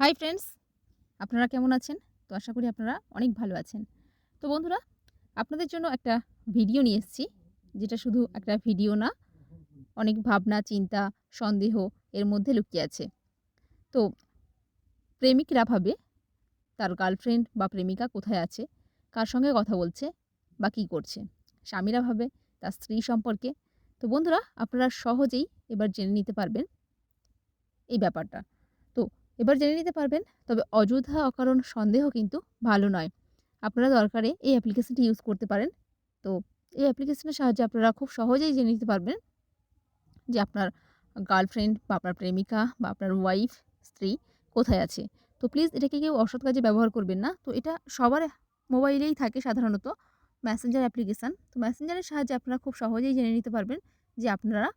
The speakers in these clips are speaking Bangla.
হাই ফ্রেন্ডস, আপনারা কেমন আছেন? তো আশা করি আপনারা অনেক ভালো আছেন। তো বন্ধুরা, আপনাদের জন্য একটা ভিডিও নিয়ে এসেছি, যেটা শুধু একটা ভিডিও না, অনেক ভাবনা, চিন্তা, সন্দেহ এর মধ্যে লুকিয়ে আছে। তো প্রেমিকরা ভাবে তার গার্লফ্রেন্ড বা প্রেমিকা কোথায় আছে, কার সঙ্গে কথা বলছে বা কী করছে। স্বামীরা ভাবে তার স্ত্রী সম্পর্কে। তো বন্ধুরা, আপনারা সহজেই এবার জেনে নিতে পারবেন এই ব্যাপারটা। এবার জেনে নিতে পারবেন, তবে অযোধ্যা অকারণ সন্দেহ কিন্তু ভালো নয়। আপনারা দরকারে এই অ্যাপ্লিকেশনটি ইউজ করতে পারেন। তো এই অ্যাপ্লিকেশনের সাহায্যে আপনারা খুব সহজেই জেনে নিতে পারবেন যে আপনার গার্লফ্রেন্ড বা আপনার প্রেমিকা বা আপনার ওয়াইফ স্ত্রী কোথায় আছে। তো প্লিজ এটাকে কেউ অসৎ কাজে ব্যবহার করবেন না। তো এটা সবার মোবাইলেই থাকে সাধারণত ম্যাসেঞ্জার অ্যাপ্লিকেশান তো ম্যাসেঞ্জারের সাহায্যে আপনারা খুব সহজেই জেনে নিতে পারবেন যে আপনারা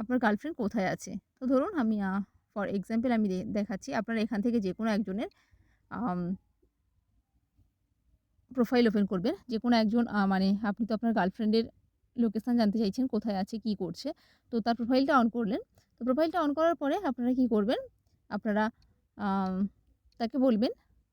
আপনার গার্লফ্রেন্ড কোথায় আছে। তো ধরুন আমি ফর এক্সাম্পল আমি দেখাচ্ছি আপনারা এখান থেকে যে কোনো একজনের প্রোফাইল ওপেন করবেন। যে কোনো একজন মানে আপনি তো আপনার গার্লফ্রেন্ডের লোকেশান জানতে চাইছেন, কোথায় আছে, কি করছে, তো তার প্রোফাইলটা অন করলেন। তো প্রোফাইলটা অন করার পরে আপনারা কি করবেন? আপনারা তাকে বলবেন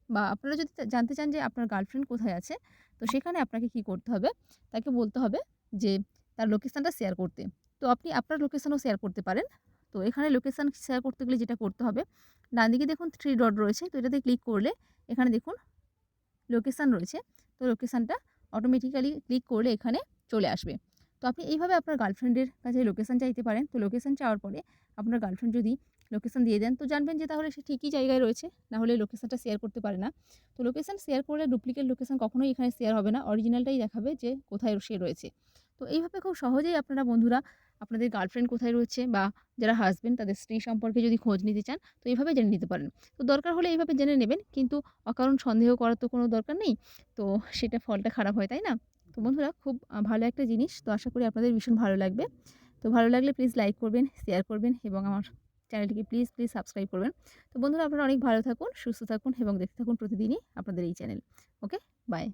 বা আপনারা যদি জানতে চান যে আপনার গার্লফ্রেন্ড কোথায় আছে, তো সেখানে আপনাকে কি করতে হবে? তাকে বলতে হবে যে তার লোকেশানটা শেয়ার করতে। তো আপনি আপনার লোকেশানও শেয়ার করতে পারেন। তো এখানে লোকেশান শেয়ার করতে গেলে যেটা করতে হবে ডান দিকে দেখুন থ্রি ডট রয়েছে, তো এটাতে ক্লিক করলে এখানে দেখুন লোকেশান রয়েছে, তো লোকেশানটা অটোমেটিক্যালি ক্লিক করলে এখানে চলে আসবে। তো আপনি এইভাবে আপনার গার্লফ্রেন্ডের কাছে লোকেশান চাইতে পারেন, তো লোকেশান চাওয়ার পরে আপনার গার্লফ্রেন্ড যদি লোকেশান দিয়ে দেন, তো জানবেন যে তাহলে সে ঠিকই জায়গায় রয়েছে, না হলে লোকেশানটা শেয়ার করতে পারে না। তো লোকেশান শেয়ার করলে ডুপ্লিকেট লোকেশান কখনোই এখানে শেয়ার হবে না অরিজিনালটাই দেখাবে যে কোথায় সে রয়েছে। তো এইভাবে খুব সহজেই আপনারা বন্ধুরা আপনাদের গার্লফ্রেন্ড কোথায় রয়েছে বা যারা হাজবেন্ড তাদের স্ত্রী সম্পর্কে যদি খোঁজ নিতে চান, তো এইভাবে জেনে নিতে পারেন। তো দরকার হলে এইভাবে জেনে নেবেন, কিন্তু অকারণ সন্দেহ করার তো কোনো দরকার নেই। তো সেটা ফলটা খারাপ হয়, তাই না? তো বন্ধুরা খুব ভালো একটা জিনিস, তো আশা করি আপনাদের ভীষণ ভালো লাগবে। তো ভালো লাগলে প্লিজ লাইক করবেন শেয়ার করবেন এবং আমার চ্যানেলটিকে প্লিজ প্লিজ সাবস্ক্রাইব করবেন। তো বন্ধুরা আপনারা অনেক ভালো থাকুন, সুস্থ থাকুন এবং দেখতে থাকুন প্রতিদিনই আপনাদের এই চ্যানেল ওকে বাই